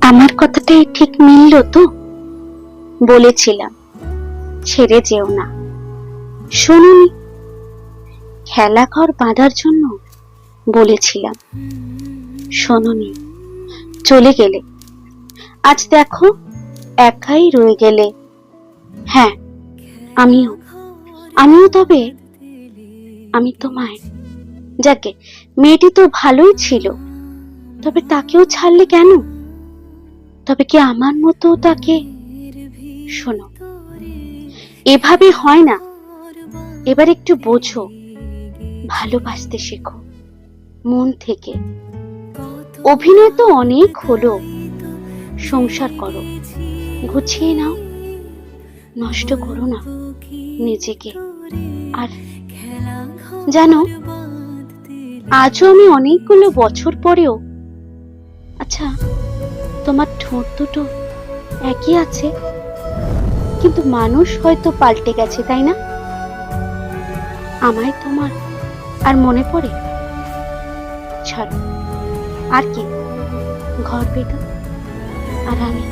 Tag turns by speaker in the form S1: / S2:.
S1: আমার কথাটাই ঠিক মিলল তো? বলেছিলাম, ছেড়ে যেও না। শুনুনি খেলা ঘর বাঁধার জন্য বলেছিলাম। শোনোনি, চলে গেলে। আজ দেখো, একাই রয়ে গেলে। হ্যাঁ আমিও। আমিও তবে, আমি তোমায়। যাকে, মেয়েটি তো ভালোই ছিল। তবে তাকেও ছাড়লে কেন? তবে কি আমার মতো তাকে? শোনো, এভাবে হয় না। এবার একটু বোঝো, ভালোবাসতে শেখো, মন থেকে। অভিনয় তো অনেক হলো। সংসার করো, গুছিয়ে নাও। নষ্ট করো না নিজেকে। আর জানো, আজও আমি অনেকগুলো বছর পরেও আচ্ছা তোমার ঠোঁট দুটো একই আছে, কিন্তু মানুষ হয়তো পাল্টে গেছে, তাই না? আমায় তোমার আর মনে পড়ে? ছাড়ো। আর কি? ঘর পেত? আর আমি